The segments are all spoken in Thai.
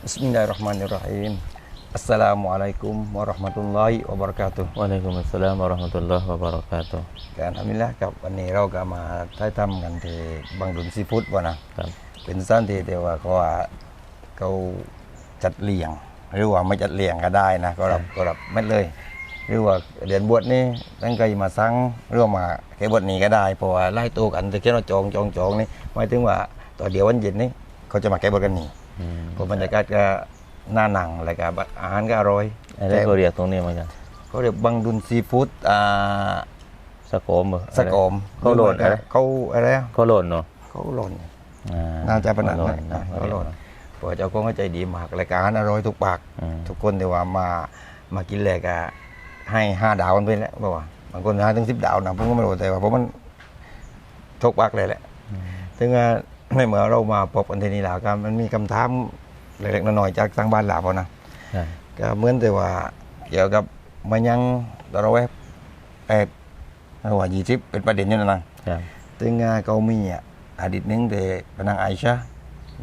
Bismillahirrahmanirrahim. Assalamualaikum warahmatullahi wabarakatuh. วะอะลัยกุมุสสลามวะเราะห์มะตุลลอฮ์วะบะเราะกาตุฮ์การอัลฮัมดุลิลละครับวันนี้เราก็มาถ่ายทำกันที่บางดุนซีฟู้ดวะนะครับเป็นสถานที่ที่ว่าเขาว่าเขาจัดเลี้ยง หรือว่าไม่จัดเลี้ยงก็ได้นะก็รับก็รับไม่เลย หรือว่าเดือนบวชนี่ตั้งใจมาสั่งหรือว่ามาแค่บวชนี้ก็ได้เพราะว่าไล่ตัวกันแต่แค่เราจองจองจองนี่หมายถึงว่าต่อเดียววันเย็นนี่เขาจะมาแก้บวชกันนี่อืม เพราะบรรยากาศก็น่าหนังแล้วก็อาหารก็อร่อยไอ้ได้เขาเรียกตรงนี้มาจากเขาเรียกบังดุนซีฟู้ดอ่าสะโกมเหรอสะกอมเขาโหลดอะไรเขาอะไรอะเขาโหลดเนาะเขาหล่นอ่น่าจะเป็นเขานั้นโหลดนะนะเขาหล่นเพราะเจ้าของก็ใจดีมากรายการอร่อยทุกปากอืมทุกคนแต่ว่ามามากินแหลกอะให้ห้าดาวกันไปแล้วบอกว่าบางคนให้ถึงสิบดาวนะผมก็ไม่รู้แต่ว่าเพราะมันทุกปากเลยแหละถึงว่า ในเมื่อเรามาพบกันที่นี่แล้วกันมันมีคำถามเล็กๆน้อยๆจากทางบ้านหลาพอนะใช่ก็เหมือนแต่ว่าเกี่ยวกับมันยังตเราไว้แปดว่ายี่สิบเป็นประเด็นอยู่นะนะครับถึงอ่าเขามีอะอดีตหนึงแต่พนังไอชา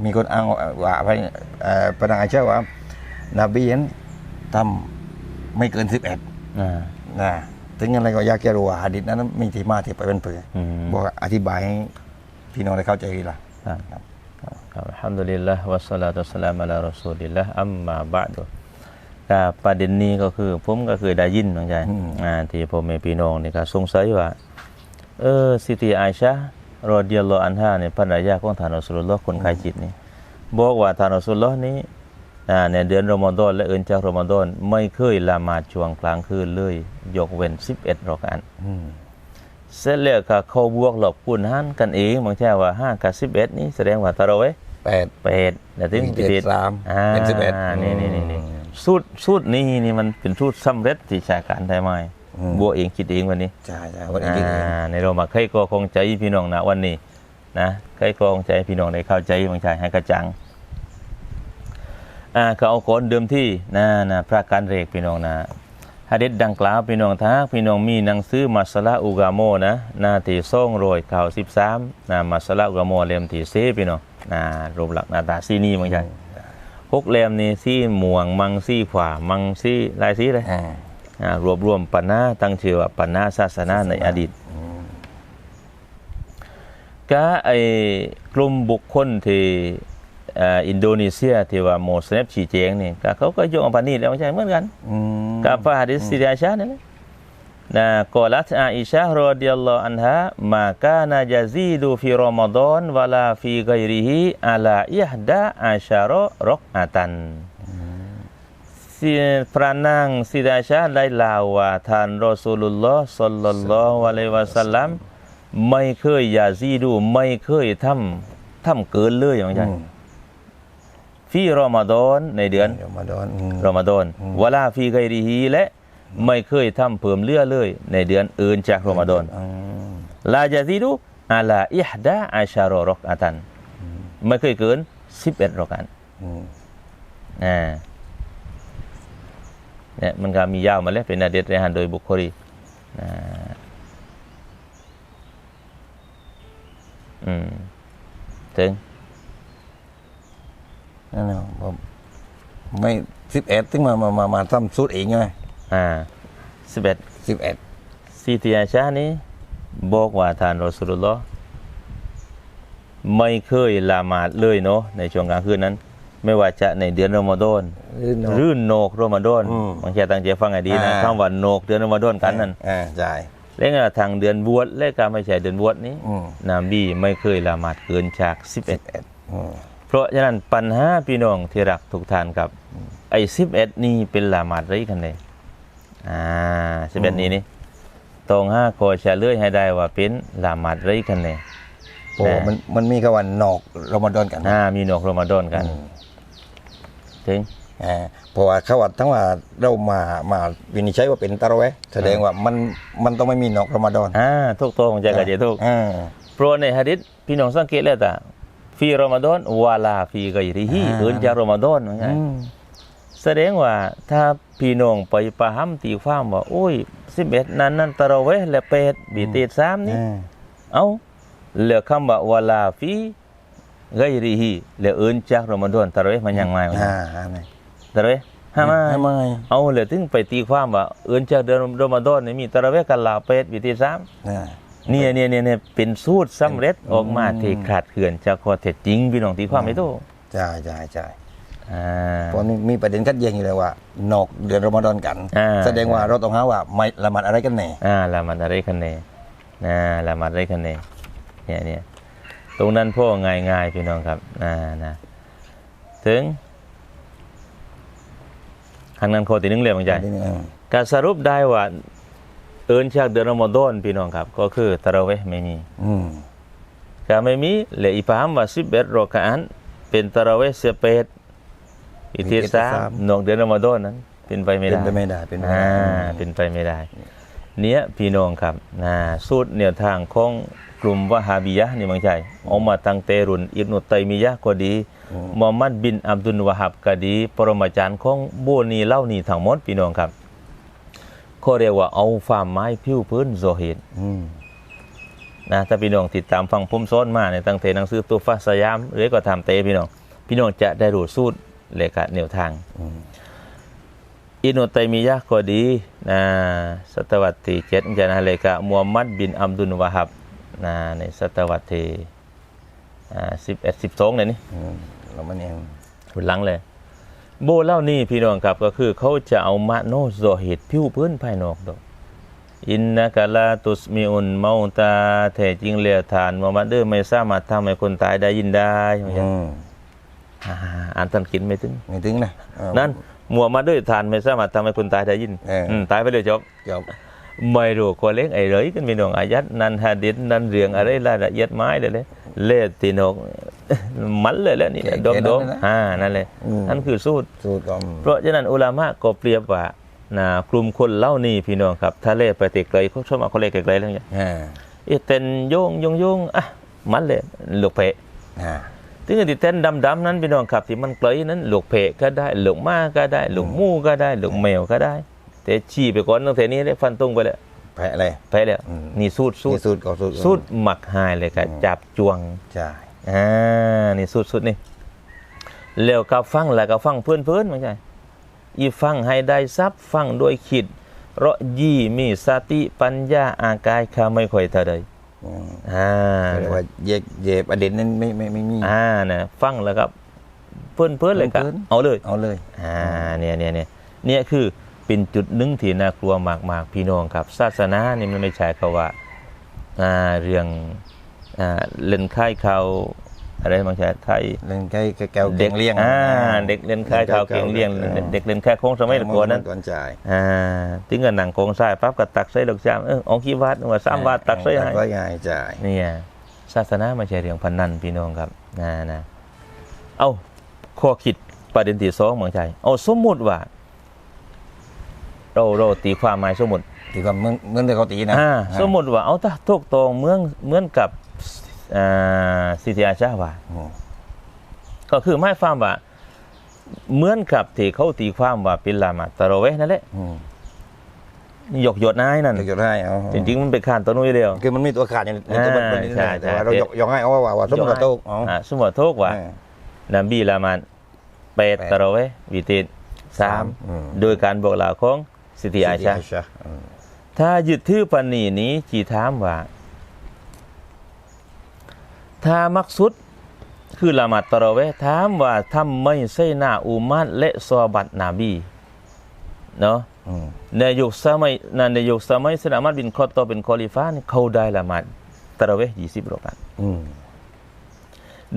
มีคนอ้างว่าพระเอ่อพนังไอชาว่านบีนั้นทำไม่เกินสิบเอ็ด อ่า นะถึงอะไรก็อยากจะรู้ว่าอดีตนั้นมีที่มาที่ไปเป็นเปื่อยอืมบอกอธิบายให้พี่น้องได้เข้าใจดีล่ะ ครับอัลฮัมดุลิลละวัสสลาตุสลามอะลารอซูลิลละอัมมาบะดุก็ประเด็นนี้ก็คือผมก็คือได้ยินน้องใจอ่าที่ผมมีพี่น้องนี่ก็สงสัยว่า เออซิตีอาอิชะรอดิยัลลออันฮาเนี่ยภรรยาของท่านอัสุลลอฮ์คนขายจิตนี่บอกว่าท่านอัสุลลอฮ์นี้ในเดือนรอมฎอนและเอื่นจากรอมฎอนไม่เคยละหมาดช่วงกลางคืนเลย ยกเว้น11รอกอันอืม เสร็จแล้วก็เขาบวกหลบคูณหารกันเองบางแช่ว่า5กับ11นี่แสดงว่าตะเราเว้ยแปดเป็ดแต่ถึงเจ็ดสามอ่าเป็นสิบเอ็ดนี่นี่นี่นี่สูตรสูตรนี้นี่มันเป็นสูตรสำเร็จที่ชาการไทยไหมอืมบัวเองคิดเองวันนี้ใช่ใช่วันนี้กินเองอ่าในเรามาใครก็คงใจพี่น้องนะวันนี้นะใครก็คงใจพี่น้องได้เข้าใจบางชายให้กระจังอ่าก็เอาก่อนเดิมที่นะนะพระการเรกพี่น้องนะ ฮะดิษดังกล่าวพี่น้องถ้าพี่น้องมีหนังสือมัสลาอุกาโมนะหนาที่ส่งโรยเก่าสิบสามนะมัสลาอุกาโมเล่มที่เซพี่น้องนะรูปหลักหน้าตาซีนี่บางชายหกเล่มนี้ซีม่วงมังซีขวามังซีลายซีเลยอ่าอ่ารวบรวมปัญหาตั้งชื่อว่าปัญหาศาสนาในอดีตก็ไอ้กลุ่มบุคคลที่เอ่ออินโดนีเซียที่ว่าโมสเลมชี้แจงนี่ก็เขาก็ยกอันปานนี้แล้วไม่ใช่เหมือนกันอืมกับฟาฮดิสซิดาชานี่แหละนะกอลัตอาอิชะห์รอฎิยัลลอฮุอันฮามากานะยะซีดูฟิรอมฎอนวะลาฟีกอยริฮิอะลาอิฮดาอาชารอรอกอาตัน si พระนางซิดาชาได้ลาวว่าท่านรอสูลุลลอฮ์สัลลัลลอฮุอะลัยฮิวะสัลลัมไม่เคยยาซีดูไม่เคยทำทำเกินเลยอย่างไรอืม ฟีรอมฎอนในเดือนเดี๋ยวมาโดนอืมรอมฎอนวะลาฟีไกริฮีและไม่เคยทำเพิ่มเลือเลย ในเดือนอื่นจากรอมฎอนอืมลาจาซีดูอาลาอิฮดาอาชารอรอกอาตันไม่เคยเกิน11รอกอันอืมอ่าเนี่ยมันก็มียาวมาแล้วเป็นอาเดตเรฮันโดยบุคคลีนะอืมถึง นั่นแหละผมไม่สิบเอ็ดถึงมามามามาทำสูตรเองไงอ่าสิบเอ็ดสิบเอ็ดซีติอาชานี้บอกว่าท่านรอสุลลอฮ์ไม่เคยละหมาดเลยเนาะในช่วงกลางคืนนั้น ไม่ว่าจะในเดือนรอมฎอนรื่นเนอะหรือโนกรอมฎอนอืมบางทีตั้งใจฟังให้ดีนะอ่าคำว่าโนกเดือนรอมฎอนกันนั่นอ่าใช่และก็ทางเดือนบวชและก็ไม่ใช่เดือนบวชนี้อืมนบีไม่เคยละหมาดเกินจากสิบเอ็ดอืม11 เพราะฉะนั้นปัญหาพี่น้องที่รักทุกท่านครับไอ้11นี่เป็นละหมาดไรกันเลยอ่า11นี้นี่ตรงห้าโคจะเลื่อยให้ได้ว่าเป็นละหมาดไรกันเลยโอ้มันมันมีคำว่านอกรอมฎอนกันอ่ามีนอกรอมฎอนกันอืมถึงอ่าเพราะว่าเขาว่าทั้งว่าเรามามาวินิจฉัยว่าเป็นตะเราะเวห์แสดงว่ามันมันต้องไม่มีนอกรอมฎอนอ่าทุกตรงใจกับเจทุกอ่าเพราะในฮะดิษพี่น้องสังเกตแล้วแต่ ฟีรอมฎอนวาลาฟีกอยริฮีเอินจากรอมฎอนว่าไงอืมแสดงว่าถ้าพี่น้องไปประหำตีความว่าโอ้ยสิบเอ็ดนั้นนั้นตะเราะเวห์และเป็ดบีเตดสามนี่อ่าเอาเหลือคำว่าวาลาฟีไกริฮีแล้วเอิ้นจากรอมฎอนตะเราะเวห์มันยังไงวะอ่าฮะไหมตะเราะเวห์ห้ามาห้ามาเอาเลยถึงไปตีความว่าเอิ้นจากเดือนรอมฎอนนี่มีตะเราะเวห์กันลาเป็ดวิธีสามอ่า เนี่ยเนี่ยเนี่ยเนี่ยเป็นสูตรสำเร็จออกมาอืมที่ขาดเขื่อนจากข้อเท็จจริงพี่น้องตีความไม่ถูกใช่ใช่ใช่อ่าเพราะมีประเด็นขัดแย้งอยู่เลยว่า นอกเดือนรอมฎอนกันอ่าแสดงว่าเราต้องหาว่าไม่ละหมัดอะไรกันแน่อ่าละหมัดอะไรคะแนนนะละหมัดอะไรคะแนนเนี่ยเนี่ยตรงนั้นพ่อง่ายง่ายๆพี่น้องครับอ่านะถึงทางนั้นโคตีหนึงเลยบางใจทีนี้อืมการสรุปได้ว่า เอินจากเดือนรอมฎอนพี่น้องครับ ก็คือตะเราะเวห์ไม่มีอืมก็ไม่มีเหลืออีพามว่าสิบเอ็ดรอกะอันเป็นตะเราะเวห์เสียเป็ดอิทิสามนอกเดือนรอมฎอนนั้น เป็นไปไม่เป็นได้ไปไม่ได้เป็นไปไม่อ่าได้เป็นไปไม่ได้ เนี้ยพี่น้องครับนะสูตรแนวทางของกลุ่มวะฮาบียะห์นี่บางใจออกมาตั้งแต่รุ่นอิบนุตัยมียะห์ก็ดีมุฮัมมัดบินอับดุลวะฮับก็ดี ปรมาจารย์ของโบนีเล่านี่ทั้งหมดพี่น้องครับ เขาเรียกว่าเอาฝ่าไม้ผิวพื้นโซเฮดอืมนะถ้าพี่น้องติดตามฟังผมซ้อนมาในตั้งแต่หนังสือตัวฟ้าสยามหรือก็ทำเตพี่น้อง พี่น้องจะได้รู้สูตรและก็แนวทางอืมอินุตัยมียะห์ก็ดีนะศตวรรษที่เจ็ดจานะเลยกะมูฮัมมัดบินอับดุลวะฮับนะในศตวรรษที่สิบเอ็ดสิบสองเนี่ยนี่อืมเรามันเองหุ่นหลังเลย โบเล่านี่พี่น้องครับก็คือเขาจะเอามะโนโซหิตผิวพื้นภายนอกดอกอินนะกะลาตุสมิอุนเมาตาแท้จริงเลียทานมูฮัมมัดเดอร์ไม่สามารถทำให้คนตายได้ยินได้ไม่ใช่อืมอ่าอ่านตันกินไม่ถึงไม่ถึงนะเออนั่นมัวมาด้วยทานไม่สามารถทำให้คนตายได้ยินเอออืมตายไปเลยจบจบไม่รู้คนเล็กไอ้เลยกันมีน้องอายัดนันฮะดิษนันเรียงอะไรรายละเอียดไม้เลยเลยเล่ตีนก มันเลยแล้วนี่ดมดมอ่านั่นเลยนั่นคือสูตรสูตรก็เพราะฉะนั้นอุลามะก็เปรียบว่านะกลุ่มคนเล่านี่พี่น้องครับถ้าเล่ไปติไกลเขาชอบมาเขาเล่ไกลๆแล้วเนี่ยอ่าเอะเต้นโยงโยงโยงอะมันเลยลูกเพะอ่าถึงที่เต้นดำๆนั้นพี่น้องครับที่มันไกลนั้นลูกเพะก็ได้ลูกม้าก็ได้ลูกหมูก็ได้ลูกแมวก็ได้ แต่ชี้ไปก่อนตั้งแต่นี้ได้ฟันตรงไปแล้วแพ้เลยไปแล้วอืมนี่สูตรสูนี่ตรสูตรก็สูตรสูตรหมักหายเลยครับจับจวงใช่ อ่านี่สูตรสุดนี่แล้วก็ฟังแล้วก็ฟังเพื่อนๆไม่ใช่อีฟังให้ได้ซับฟังโดยคิดเราะยี่มีสติปัญญาอากายข้าไม่ค่อยเท่าใดอืมอ่าเรียกว่าแยกแยกประเด็นนั้นไม่ไม่ไม่มีอ่านะฟังแล้วก็เพื่อนเพื่อนๆเลยก็เพิ่นๆเอาเลยเอาเลยอ่าเนี่ยเนี่ยเนี่ยเนี่ยคือเป็นจุดหนึ่งที่น่ากลัวมากๆพี่น้องครับ ศาสนานี่มันไม่ใช่คาว่าอ่าเรื่อง อ่าเล่นค่ายเขาอะไรบางชาไทยเล่นใกล้แก้วเด็เก่กงเลี้ยงอ่าเด็กเล่นค่ายเขาเก่งเลี้ยงเด็กเล่นค่ายโค้งสมัยก่อนนั้นก่อนจ่ายอ่าถึงกับหนังโค้งทรายปั๊บก็ตักใส่ดอกจามเออเอาขี้วาดว่าสามวาดตักใส่ให้ตักไว้ง่ายจ่ายเนี่ยศาสนาไม่ใช่เรื่องพนันพี่น้องครับนะนะเอาข้อคิดประเด็นที่สองเหมือนใจเอาสมมุติว่าเราเราตีความหมายสมมุติที่ว่าเหมือนเหมือนที่เขาตีนะอ่าสมมุติว่าเอาตาทุกตองเหมือนเหมือนกับอ่า สิทธิอาชาว่าอืมก็คือไม่ความว่าเหมือนกับที่เขาตีความว่าเป็นละหมาดตะเราะเวห์นั่นแหละอืมหยกหยดนายนั่นเดี๋ยวจะให้เอาจริงๆมันเป็นขานตัวนู้นเดียวคือมันมีตัวขาดอย่างในตัวมันอ่ามันนิดหน่อยใช่แต่ว่าใช่เรายกยกให้เอาว่าว่าสมมติว่าโต๊ะเอาอ่าสมมติทุกว่าเออนบีละหมันแปดแปดตะเราะเวห์วิติดสามอืมโดยการบอกเล่าของสิทธิอาชาสิทธิอืมถ้ายึดถือปันนีนี้จีถามว่า ถ้ามักสุดคือละหมัดตะเราะเวห์ถามว่าทำไม่ใช่หน้าอุมัดและซอบัตนาบีเนาะอืมในยุคสมัยนั้นในยุคสมัยสนามัดบินคอตโตเป็นคอลิฟ้านี่เขาได้ละหมาดตะเราะเวห์ยี่สิบรอกาตอืม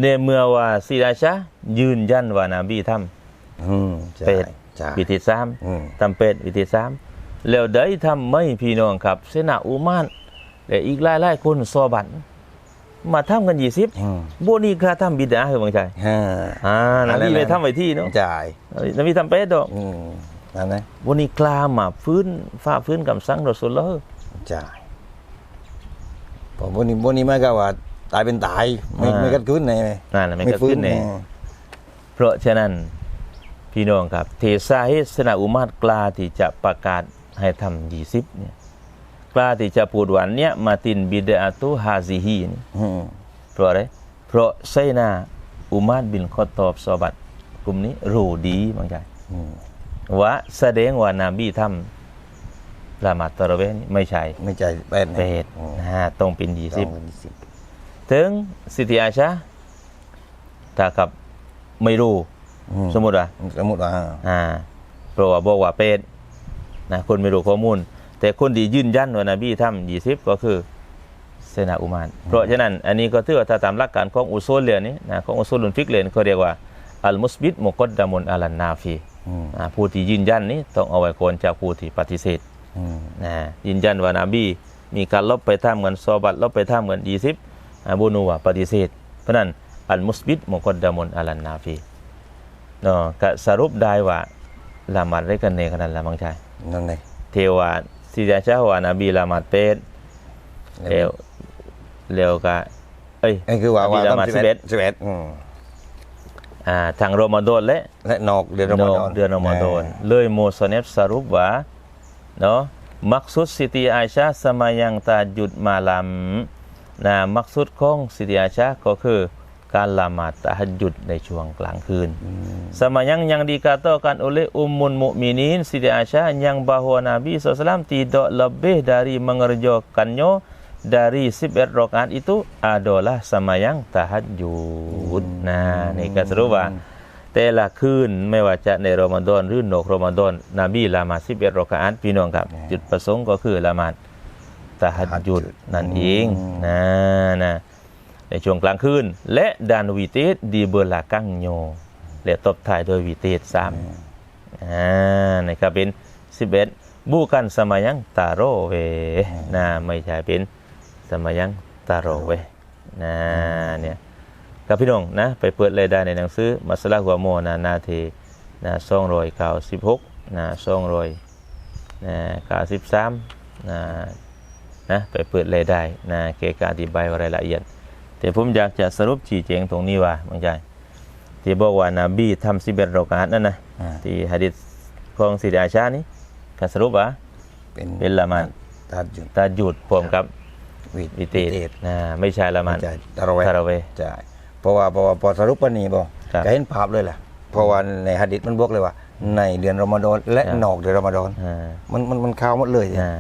ในเมื่อว่าซีราชายืนยันว่านาบีทอืมใช่เป็ดใช่ำวิธีสามอืมทำเป็ดวิธีสามแล้วได้ทำไม่พี่น้องครับเสนาอุมานและอีกหลายหลายๆคนซอบัน มาทำกันยี่สิบอืม โบนี่กระทำบิดาเหรอบางใจฮ่าอ่านาบีไปทำไว้ที่เนาะจ่ายนาบีทำเป็ดดอกอืมนั่นนะโบนี่กล้ามาฟื้นฟ้าฟื้นกับสังรสุลเลอร์จ่ายผมวันนี้วันนี้ไม่ก็ว่าตายเป็นตายไม่อ่าไม่กัดขึ้นในนั่นแหละไม่เกิดขึ้นแน่อืม เพราะฉะนั้นพี่น้องครับเทสาเฮสนาอุมาตกล้าที่จะประกาศให้ทำยี่สิบเนี่ย กล้าที่จะพูดวันเนี้ยมาตินบิดาตุฮาซิฮีนี่อืมเพราะอะไรเพราะไซนาอุมาดบินคอตอบซอบัตกลุ่มนี้รู้ดีบางใจอืมว่าแสดงว่านาบีทำละหมาดตะระเวห์นี่ไม่ใช่ ไม่ใช่เป็ดเปดอืมนะต้องเป็นยี่ต้สิอบงเป็นยี่สิบถึงสิทธิอาชาถ้ากับไม่รู้อืสมมติว่าสมมติว่าอ่าเพราะว่าบอกว่าเป็ดนะคนไม่รู้ข้อมูล แต่คนที่ยืนยันว่านาบีทำยี่สิบก็คือเซนาอุมาน เพราะฉะนั้นอันนี้ก็ถือว่าถ้าตามหลักการของอุซูลเรียนนี้นะของอุซูลุนฟิกเรียนเขาเรียกว่าอัลมุสบิดมุกดดามุนอัลันนาฟีอืมอ่าผู้ที่ยืนยันนี้ต้องเอาไว้ก่อนจากผู้ที่ปฏิเสธอืมนะยืนยันว่านาบีมีการลบไปท่ามกันซอบัตลบไปท่ามกันยี่สิบอาบูนูว่าปฏิเสธ เพราะนั้นอัลมุสบิดมุกดดามุนอัลันนาฟีเนาะก็สรุปได้ว่าละหมาดได้กันในขนาดละมังชายนั่นเลยเทวา สิจาชาว่านาบีละหมาดเป็ดเร็วเร็วก็เอ้ยไอ้คือว่าว่านาบีละหมาดต้องสิบเอ็ดสิบเอ็ดอืมอ่าทางโรมาโดนและและนอกเดือนรอมฎอนเดือนรอมฎอนเลยโมซเนฟสรุปว่าเนาะมักสุดสิติอาชาสมัยยังตาจุดมาลำนะมักสุดของสิติอาชาก็คือ การละหมาดตะฮัจญุดในช่วงกลางคืน Semayang yang dikatakan oleh Ummul Mukminin Siti Aisyah yang bahawa Nabi SAW tidak lebih dari mengerjakannya dari 11 rakaat itu adalah semayang tahajud. Nah, ni kan seru bah. แต่ละคืนไม่ว่าจะในรอมฎอนหรือนอกรอมฎอนนบีละหมาด11รอกาอัตพี่น้องครับ จุดประสงค์ก็คือละหมาดตะฮัจญุดนั่นเองนะนะ ในช่วงกลางคืนและดานวิเตสดีเบลากังโยและตบท้ายโดยวิเตสสามอ่านะครับเป็น11บูกันสมัยยังตาโรเวนะไม่ใช่เป็นสมัยยังตาโรเวนะเนี่ยกับพี่น้องนะไปเปิดเลยได้ในหนังสือมัสลาหัวโมนะนาทีนะสองรอยเก้าสิบหกนะสองรอยนะเก้าสิบสามนะนะไปเปิดเลยได้นะเกกาอธิบายรายละเอียด แต่ผมอยากจะสรุปชี้แจงตรงนี้ว่าบางใจที่บอกว่านาบีทำสิบเอ็ดรอกาตนั่นนะอ่าที่ฮะดิษของสิดอาชานี่ก็สรุปว่าเป็นเป็นละหมาดตัดจุดตาจุดพร้อมกับวิวิเตสนะไม่ใช่ละหมาดใช่ตะระเวตะระเวห์ใช่เพราะว่าเพราะว่าพอสรุปวันนี้บอกครับก็เห็นภาพเลยแหละเพราะว่าในหะดิษมันบอกเลยว่า ในเดือนรอมฎอนและครับนอกเดือนรอมฎอนอ่ามันมันมันเข้าวหมดเลยอ่า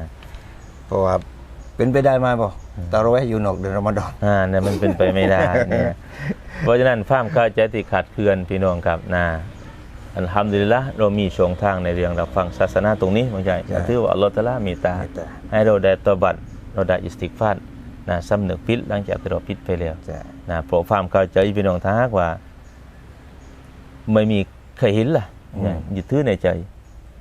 เพราะว่า เป็นไปได้ไหมบอกตะระเวห์อยู่นอกเดือนรอมฎอนอ่าเนี่ยมันเป็นไปไม่ได้เนี่ยเพราะฉะนั้นความเข้าใจที่ขาดเคลื่อนพี่น้องครับนะอัลฮัมดุลิลละเรามีช่องทางในเรื่องรับฟังศาสนาตรงนี้บางใจก็ถือว่าอัลลอฮฺตะอาลามีตาเมตตา ให้เราได้ตอบัตเราได้อิสติกฟาดนะสำนึกผิดหลังจากที่เราผิดไปแล้วใช่นะเพราะความเข้าใจพี่น้องถ้าหากว่า ไม่มีใครเห็นล่ะนะยึดถือในใจ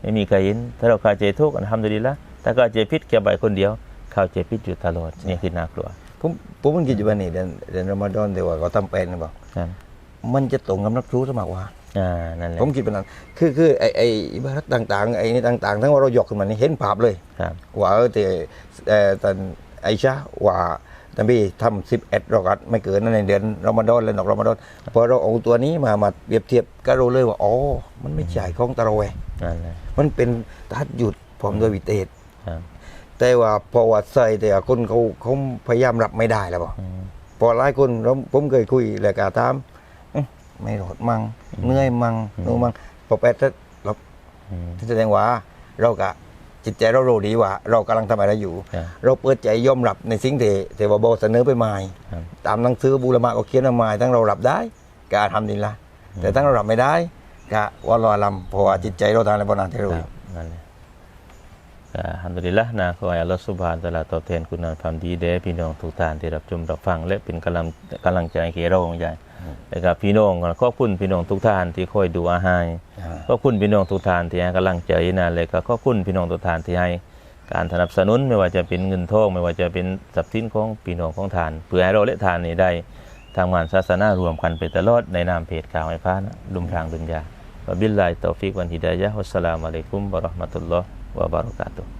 ไม่มีใครเห็น ถ้าเราเข้าใจทุกข์อันทำดีละถ้าเข้าใจผิดแค่ใบคนเดียว เข้าใจผิดอยู่ตลอดนี่คือน่ากลัวผมผมมันคิดอยู่ว่านี่เดือนเดือนรอมฎอนแต่ว่าเขาทำเป็นบอกครับมันจะตรงกับนักรู้สมัครว่าอ่านั่นแหละผมคิดเป็นนั้นคือคือไอไออิบารัตต่าง ๆ ไอนี่ต่าง ๆ ทั้งว่าเรายกขึ้นมานี่เห็นภาพเลยครับว่าเออแต่เอ่อตอนไอชาว่าตบีทำสิบเอ็ดรอกัดไม่เกินนั่นในเดือนรอมฎอนและนอกรอมฎอนพอเราเอาตัวนี้มามาเปรียบเทียบก็รู้เลยว่าอ๋อมันไม่ใช่ของตะระเวห์นั่นแหละมันเป็นทัดหยุดพร้อมด้วยวิเตสครับ แต่ว่าพอว่าใส่แต่คนเขาเขาพยายามรับไม่ได้แล้วบอกอืมพอหลายคนเราผมเคยคุยแล้วก็ถามเอ๊ะไม่รอดมังเหนื่อยมังนู่นมังพอแปดเราอืมแสดงว่าเราก็จิตใจเรารู้ดีว่า เรากำลังทำอะไรอยู่ครับเราเปิดใจยอมรับในสิ่งที่ที่ว่าโบเสนอไปใหม่ครับตามหนังสือบูรมาก็เขียนมาใหม่ทั้งเรารับได้ก็ทำดีละแต่ทั้งเรารับไม่ได้ก็ว่ารอลำเพราะว่าจิตใจเราทางอะไรบ้างที่รู้ ฮัมดุลิลละนะขอให้อัลลอฮฺสุบฮานะฮูวะตะอาลาตอบแทนคุณงามความดีแด่พี่น้องทุกท่านที่รับชมรับฟังและเป็นกำลังกำลังใจให้เราของใหญ่แล้วก็พี่น้องขอบคุณพี่น้องทุกท่านที่คอยดูอาหารอ่าขอบคุณพี่น้องทุกท่านที่ให้กำลังใจนะเลยก็ขอบคุณพี่น้องทุกท่านที่ให้การสนับสนุนไม่ว่าจะเป็นเงินทองไม่ว่าจะเป็นทรัพย์สินของพี่น้องของทานเพื่อให้เราและทานนี้ได้ทำงานศาสนารวมกันไปตลอดในนามเพจข่าวไอ้ฟ้านะลุมทางดุนยาวะบิลลาฮิตตอฟิกวันฮิดายะฮ์วัสสลามุอะลัยกุมวะเราะห์มะตุลลอฮ์ ว